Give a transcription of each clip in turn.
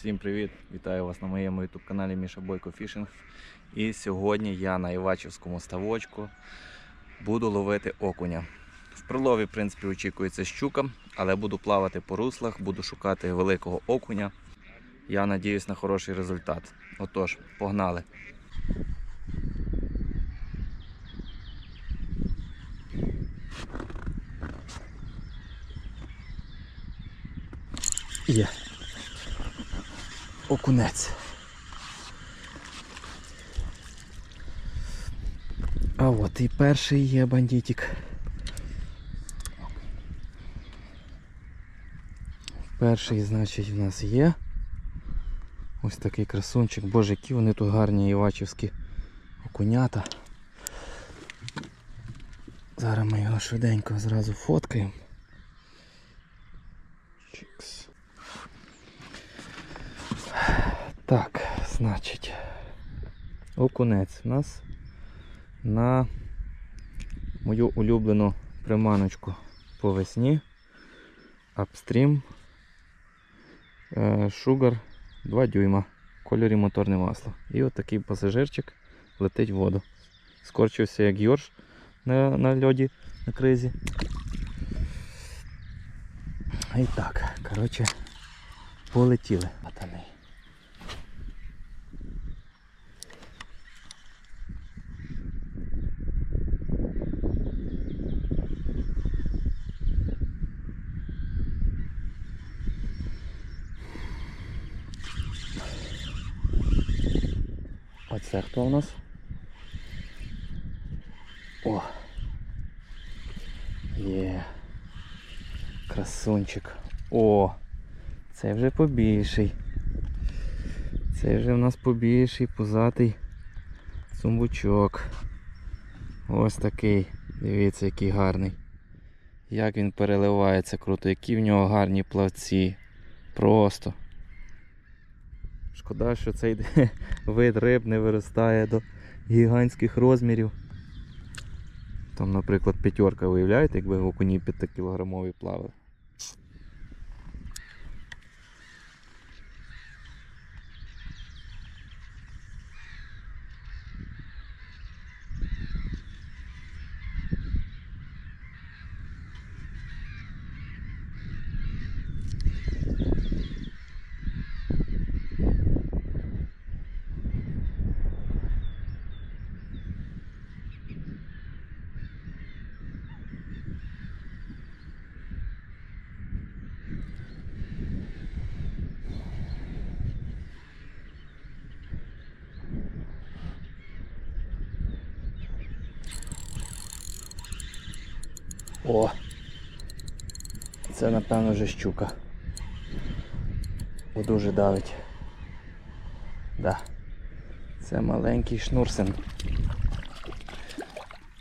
Всім привіт! Вітаю вас на моєму YouTube каналі Міша Бойко Фішинг. І сьогодні я на Івачівському ставочку буду ловити окуня. В прилові, в принципі, очікується щука, але буду плавати по руслах, буду шукати великого окуня. Я надіюсь на хороший результат. Отож, погнали! Є. Окунець. А от і перший є бандитик. Перший, значить, в нас є. Ось такий красунчик. Боже, які вони тут гарні івачівські окунята. Зараз ми його швиденько зразу фоткаємо. Чикс. Так, значить, окунець у нас на мою улюблену приманочку по весні. Е, Sugar 2 дюйма в кольорі моторне масло. І от такий пасажирчик летить в воду. Скорчився як йорш на, на льоді на кризі. І так, коротше, полетіли пацани. Оце у нас? О! Є. Красунчик. О! Це вже побільший. Це вже в нас побільший, пузатий сумбучок. Ось такий. Дивіться, який гарний. Як він переливається круто, які в нього гарні плавці. Просто. Шкода, що цей вид риб не виростає до гігантських розмірів. Там, наприклад, п'ятерка, уявляєте, якби окуні 5 кілограмові плавали. О! Це напевно вже щука. Бо дуже давить. Да. Це маленький шнурсин.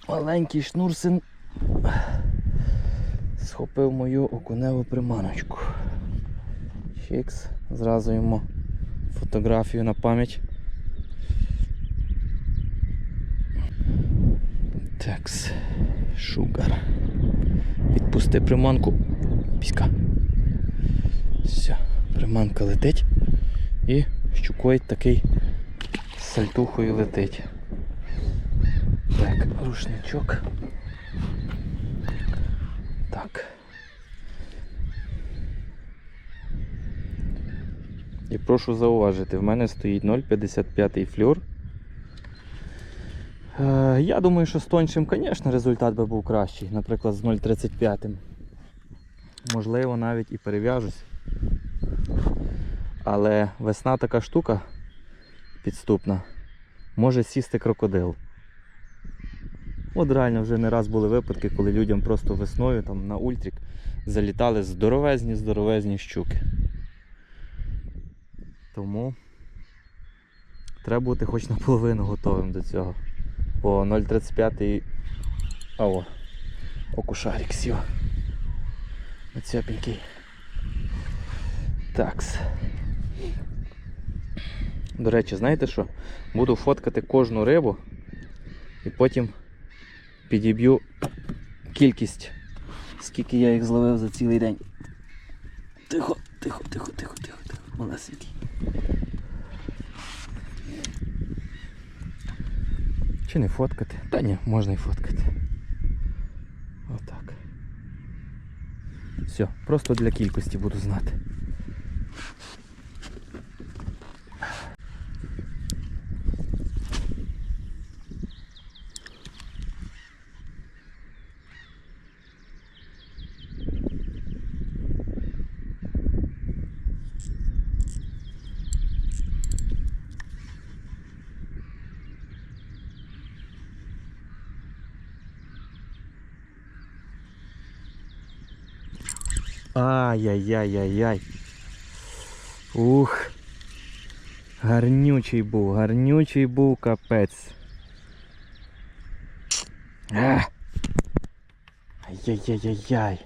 Маленький шнурсин схопив мою окуневу приманочку. Чікс. Зразу йому фотографію на пам'ять. Такс. Шугар. Відпусти приманку. Піська. Все, приманка летить і щукою такий сальтухою летить. Так, рушничок. Так. І прошу зауважити, в мене стоїть 0,55 флюр. Е, Я думаю, що з тоншим, звісно, результат би був кращий, наприклад, з 0,35. Можливо, навіть і перев'яжусь. Але весна така штука підступна. Може сісти крокодил. От реально вже не раз були випадки, коли людям просто весною там на ультрик залітали здоровезні, здоровезні щуки. Тому треба бути хоч наполовину готовим до цього. По 0,35 Ало. Окушарик сів. Оцепенький. Такс. До речі, знаєте що? Буду фоткати кожну рибу і потім підіб'ю кількість, скільки я їх зловив за цілий день. Тихо, тихо, тихо, тихо, тихо, тихо. малесенький. Чи не фоткати? Та ні, можна і фоткати. Отак. Все, просто для кількості буду знати. Ай-яй-яй-яй-яй. Ух. Гарнючий був, гарнючий був капець. Ай-яй-яй-яй-яй.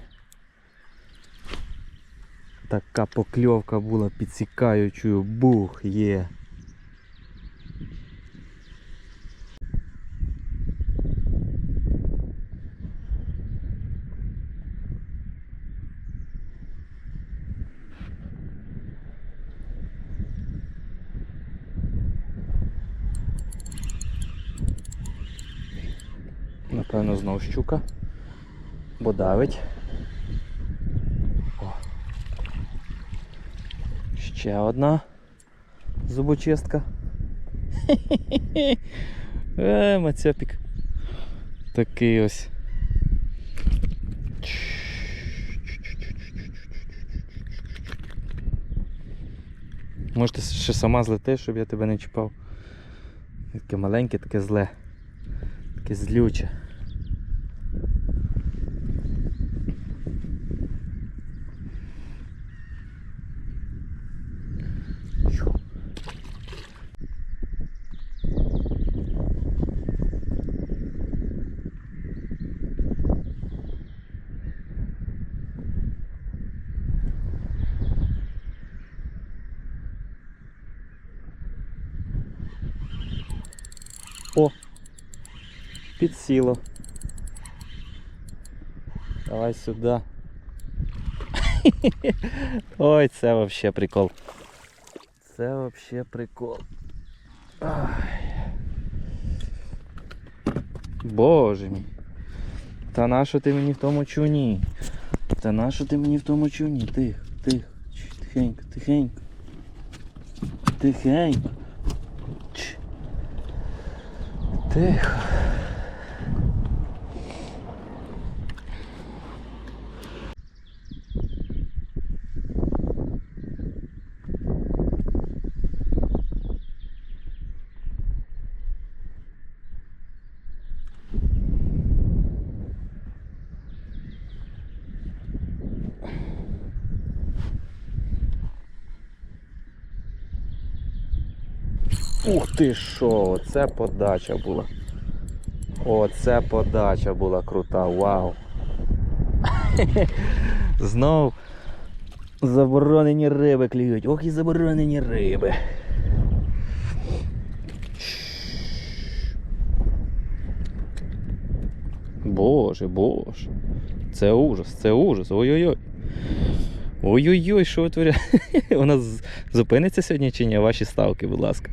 Така покльовка була підсікаючою. Бух є. Напевно, знов щука. Бо давить. О. Ще одна зубочистка. Е, мацьопік. Такий ось. Може ти ще сама злетиш, щоб я тебе не чіпав. Таке маленьке, таке зле. Таке злюче. Чу. О! Підсіло. Давай сюди. Ой, це вообще прикол. Це вообще прикол. Ай. Боже мій. Та нащо ти мені в тому чуні? Та нащо ти мені в тому чуні? Тихо, тихо, Чш, тихенько, тихенько. Тихенько. Тихо. Ух ти що, оце подача була. Оце подача була крута, вау. Знов заборонені риби клюють. Ох і заборонені риби. Боже, боже. Це ужас, це ужас. Ой-ой-ой. Ой-ой-ой, що витворяє? Вона з- зупиниться сьогодні чи ні? Ваші ставки, будь ласка.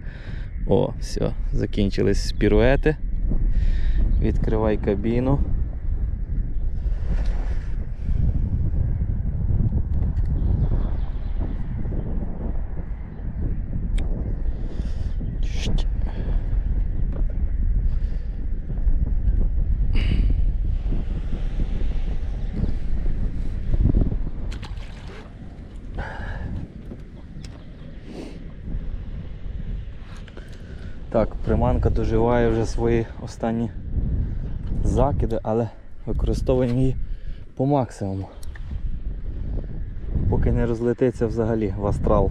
О, все, закінчились піруети. Відкривай кабіну. Так, доживає вже свої останні закиди, але використовуємо її по максимуму. Поки не розлетиться взагалі в астрал.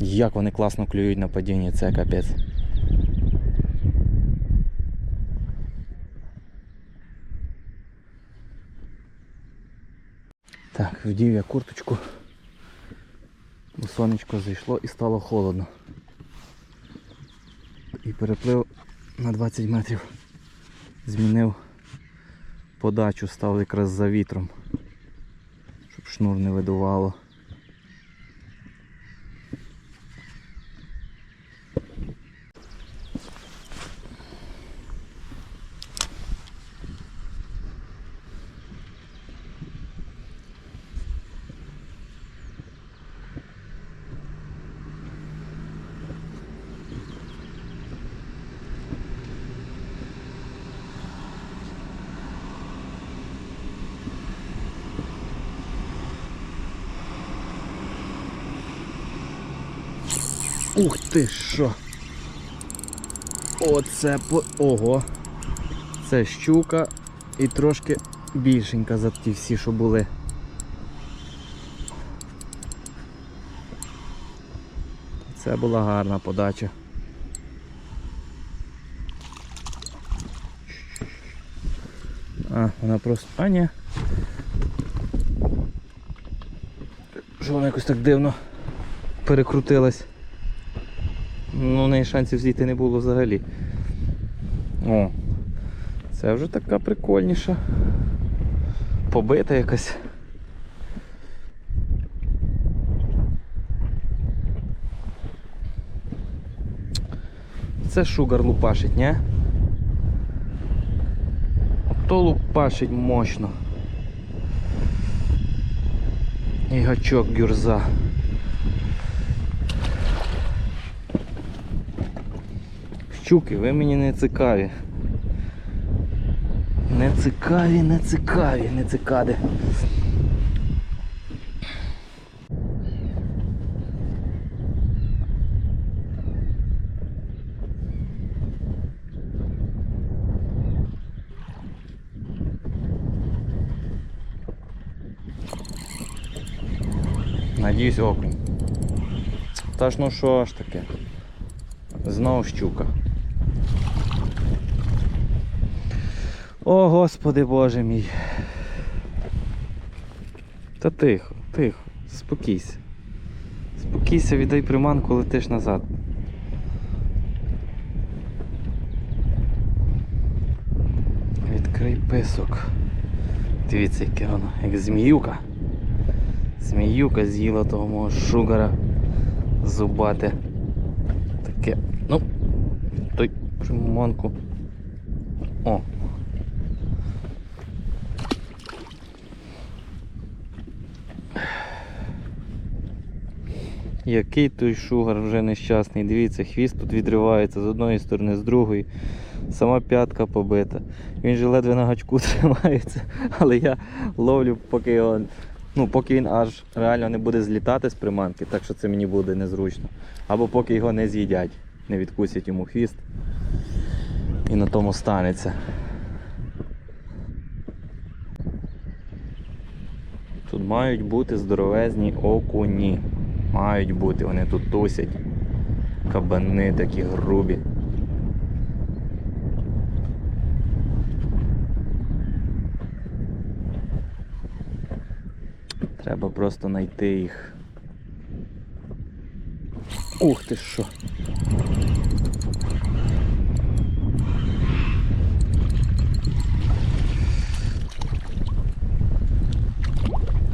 Як вони класно клюють на падінні, це капець. Так, вдів я курточку. Бо сонечко зайшло і стало холодно. І переплив на 20 метрів. Змінив подачу, став якраз за вітром. щоб шнур не видувало. Ух ти що! Оце по... Ого! Це щука і трошки більшенька за ті всі, що були. Це була гарна подача. А, вона просто... А, ні. Що вона якось так дивно перекрутилась. Ну, в неї шансів зійти не було взагалі. О, це вже така прикольніша. Побита якась. Це шугар лупашить, ні? То лупашить мощно. І гачок гюрза. Щуки, ви мені не цікаві. Не цікаві, не цікаві, не цикади. Надіюсь окунь. Та ж ну що ж таке? Знову щука. О, Господи Боже мій. Та тихо, тихо, спокійся. Спокійся, віддай приманку, летиш назад. Відкрий писок. Дивіться, яке воно, як зміюка. Зміюка з'їла того мого шугара зубати. Таке. Ну, той приманку. О. Який той шугар вже нещасний. Дивіться, хвіст тут відривається з одної сторони, з другої. Сама п'ятка побита. Він же ледве на гачку тримається, але я ловлю, поки його, ну, поки він аж реально не буде злітати з приманки, так що це мені буде незручно. Або поки його не з'їдять, не відкусять йому хвіст. І на тому станеться. Тут мають бути здоровезні окуні. Мають бути, вони тут тусять. Кабани такі грубі. Треба просто знайти їх. Ух ти що!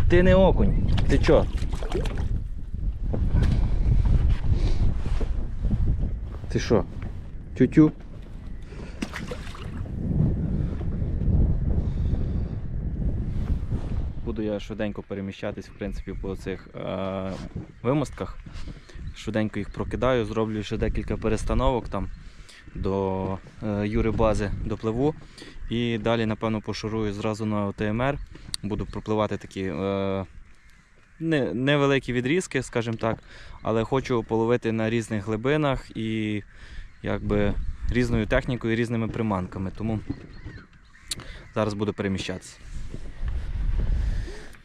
Ти не окунь, ти чо? Ти що? Тю-тю? Буду я швиденько переміщатись, в принципі, по цих е- вимостках. Швиденько їх прокидаю, зроблю ще декілька перестановок там до е, Юри бази допливу. І далі, напевно, пошурую зразу на ОТМР. Буду пропливати такі е, не, невеликі відрізки, скажімо так, але хочу половити на різних глибинах і якби різною технікою, різними приманками. Тому зараз буду переміщатися.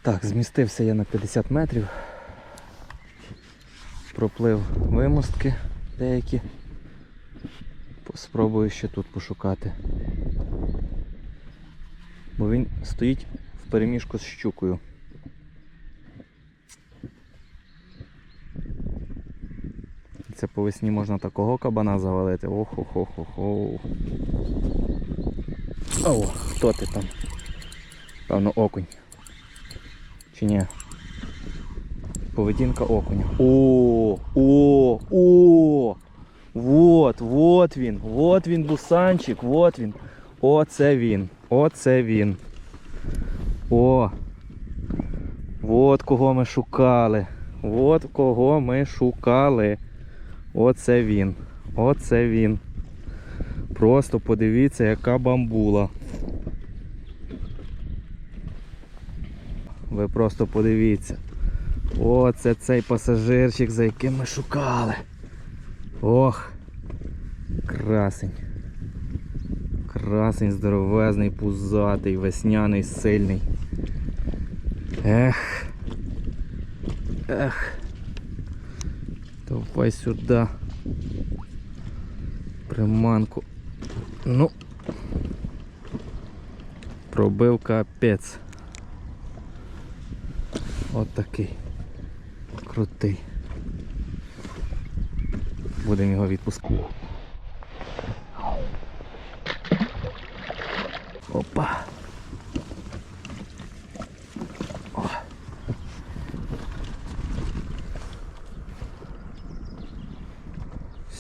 Так, змістився я на 50 метрів. Проплив вимостки деякі. Спробую ще тут пошукати. Бо він стоїть в переміжку з щукою. Це по весні можна такого кабана завалити. Охо-хо-хо-хо. О, хто ти там? Певно, окунь. Чи ні? Поведінка окуня. О, о, о! Вот, вот він, вот він, бусанчик, вот він. Оце він. Оце він. О! Вот кого ми шукали. От кого ми шукали. Оце він. Оце він. Просто подивіться, яка бамбула. Ви просто подивіться. Оце цей пасажирчик, за яким ми шукали. Ох. Красень. Красень здоровезний, пузатий, весняний, сильний. Ех. Ех. Давай сюди. Приманку. Ну. Пробив капець. От такий. Крутий. Будемо його відпускати. Опа.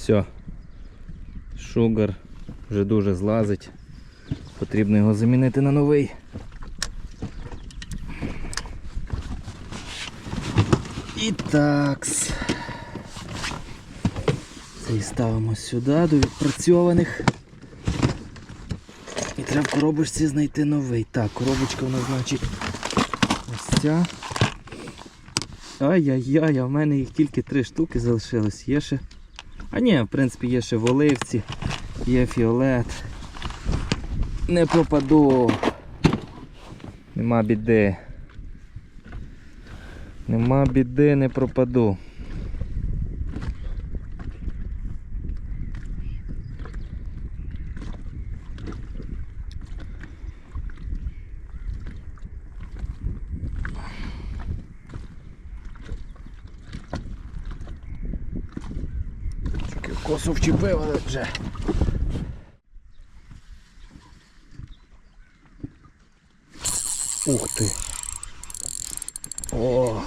Все. Шугар вже дуже злазить. Потрібно його замінити на новий. І такс. Цей ставимо сюди до відпрацьованих. І треба в коробочці знайти новий. Так, коробочка нас значить ось ця. Ай-яй-яй, а в мене їх тільки три штуки залишилось. Є ще. А ні, в принципі, є ще в оливці, є фіолет. Не пропаду. Нема біди. Нема біди, не пропаду. Тільки в косу але вже. Ух ти. О!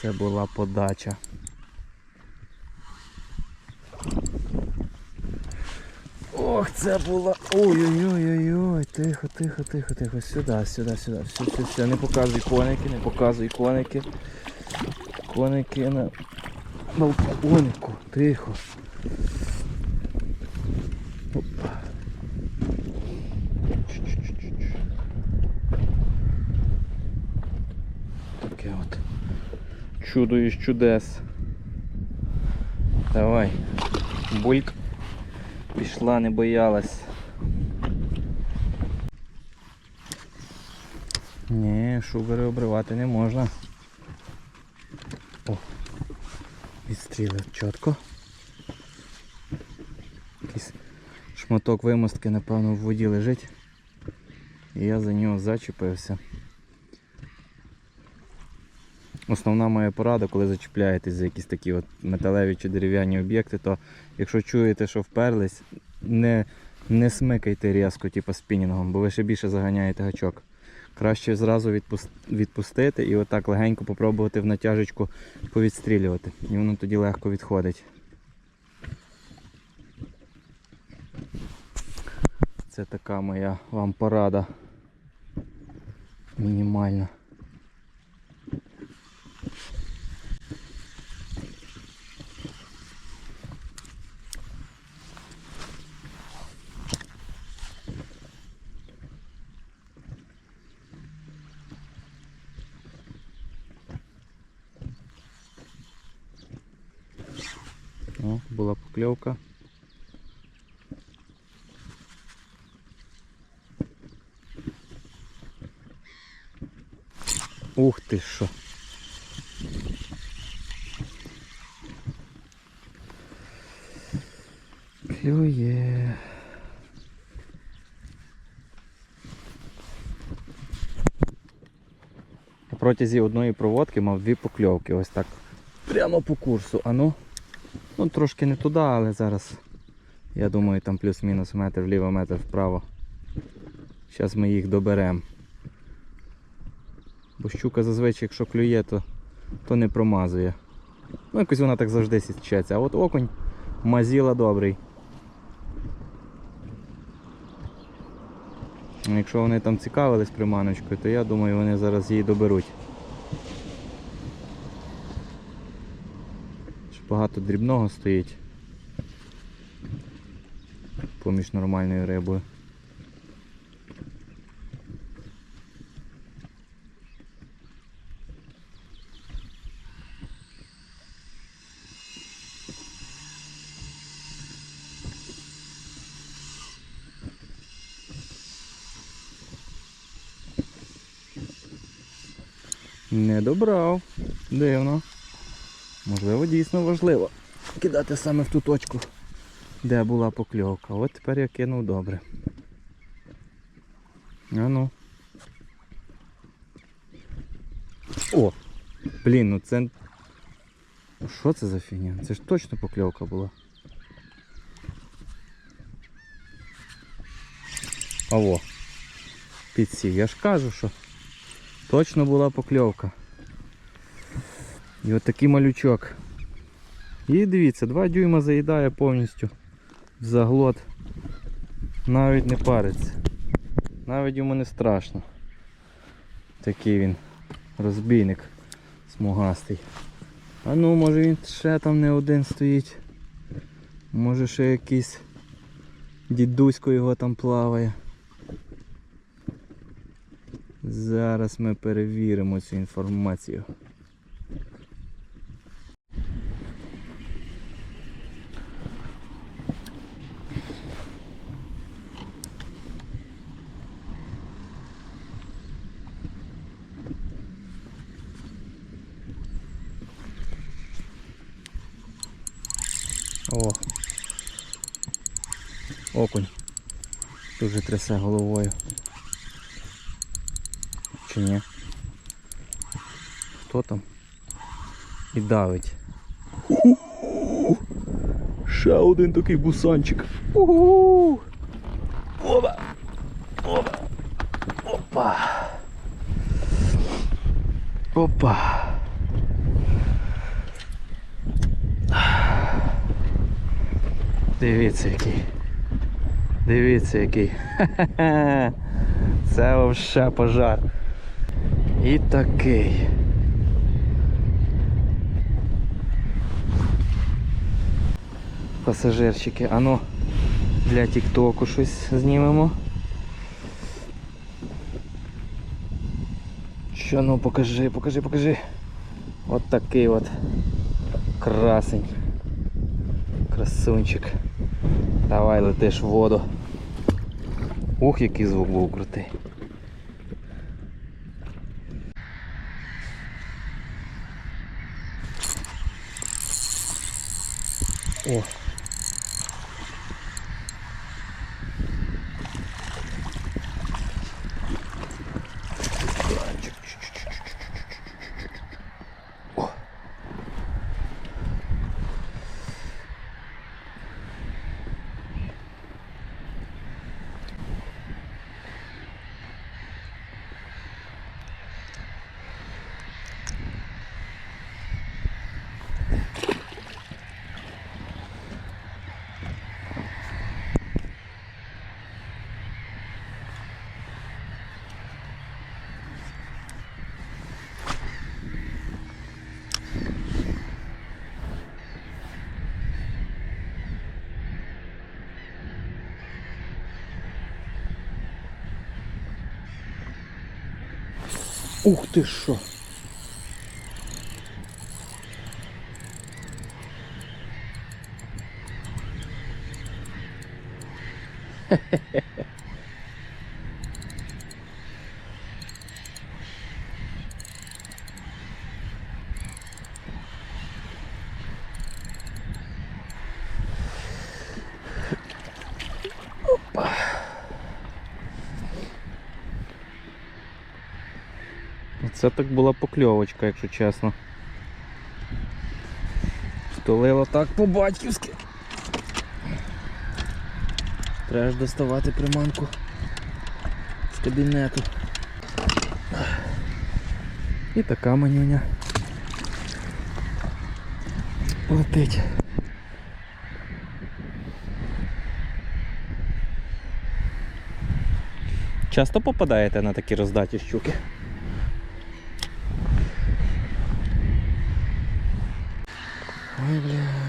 Це була подача. Ох, це була. Ой-ой-ой-ой-ой. Тихо, тихо, тихо, тихо. Сюди, сюди, сюди. Все, все, все. Не показуй коники, не показуй коники. Коники на балконику. Тихо. Опа. Таке от. Чудо із чудес. Давай. Бульк. Пішла, не боялась. Ні, шугари обривати не можна. О, відстрілив чітко. Якийсь шматок вимостки, напевно, в воді лежить. І я за нього зачепився. Основна моя порада, коли зачіпляєтесь за якісь такі от металеві чи дерев'яні об'єкти, то якщо чуєте, що вперлись, не, не смикайте різко, типу спінінгом, бо ви ще більше заганяєте гачок. Краще зразу відпус- відпустити і отак легенько попробувати в натяжечку повідстрілювати. І воно тоді легко відходить. Це така моя вам порада. Мінімальна. О, була покльовка. Ух ти що. Клює. Протязі одної проводки мав дві покльовки. Ось так. Прямо по курсу. А ну. Ну трошки не туди, але зараз я думаю там плюс-мінус метр вліво, метр вправо. Зараз ми їх доберемо. Бо щука зазвичай, якщо клює, то, то не промазує. Ну, якось вона так завжди січеться. А от окунь мазіла добрий. Якщо вони там цікавились приманочкою, то я думаю, вони зараз її доберуть. Багато дрібного стоїть поміж нормальною рибою. Не добрав. Дивно. Можливо, дійсно важливо кидати саме в ту точку, де була покльовка. От тепер я кинув добре. А ну. О! Блін, ну це. Що це за фігня? Це ж точно покльовка була. Аво. Підсів. Я ж кажу, що точно була покльовка. І от такий малючок. І дивіться, 2 дюйма заїдає повністю в заглот. Навіть не париться. Навіть йому не страшно. Такий він розбійник смугастий. А ну, може він ще там не один стоїть. Може ще якийсь дідусько його там плаває. Зараз ми перевіримо цю інформацію. О. Окунь. Дуже трясе головою. Чи ні? Хто там? І давить. Ще один такий бусанчик. Опа! Опа! Опа! Опа! Дивіться який. Дивіться який. Це вовше пожар. І такий. Пасажирчики, а ну для тіктоку щось знімемо. Що ну покажи, покажи, покажи. От такий от красень. Красунчик. Давай летиш в воду. Ух, який звук був крутий. О. Ух ти що! Так була покльовочка, якщо чесно. Втулило так по-батьківськи. Треба ж доставати приманку з кабінету. І така манюня. Летить. Часто попадаєте на такі роздаті щуки? Ой, бля.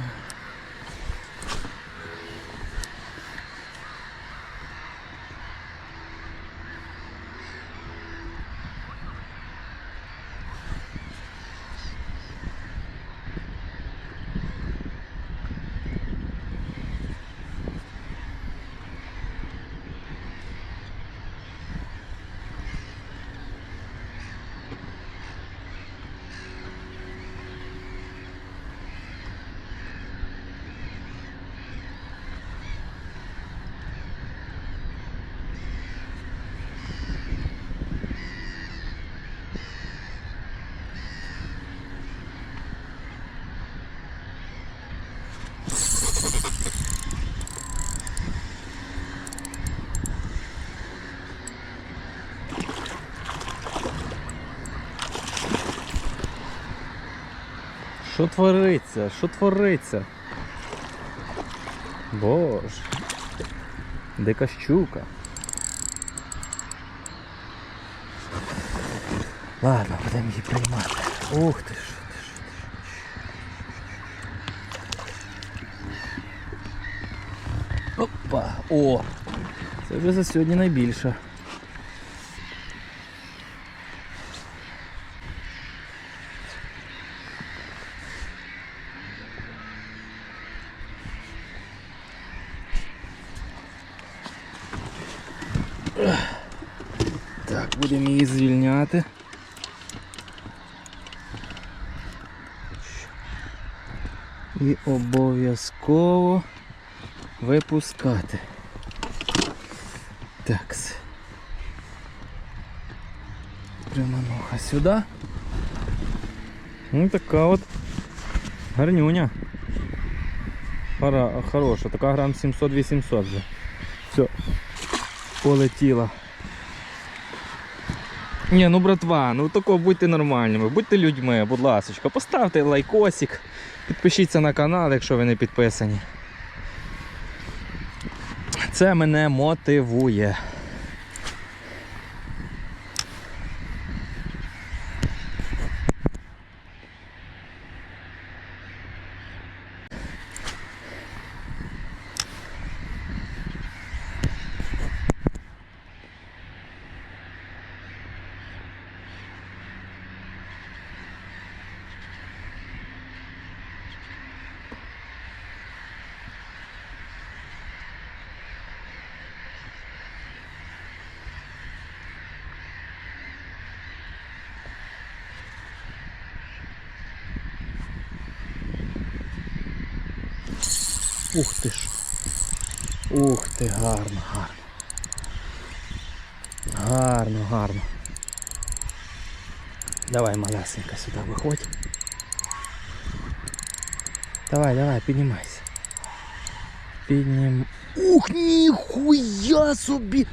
Що твориться? Що твориться? Боже. Дика щука. Ладно, будемо її приймати. Ух ти ж. Опа! О! Це вже за сьогодні найбільше. Так, будемо її звільняти. І обов'язково випускати. Так. Примануха сюди. Ну така от гарнюня. Хора, хороша, така грам 700-800 вже. Все, полетіла. Ні, ну братва, ну тако будьте нормальними, будьте людьми, будь ласка, поставте лайкосик, підпишіться на канал, якщо ви не підписані. Це мене мотивує. Ух ти ж. Ух ти, гарно, гарно. Гарно, гарно. Давай, малесенька, сюди виходь. Давай, давай, піднімайся. Піднім. Ух, ніхуя собі!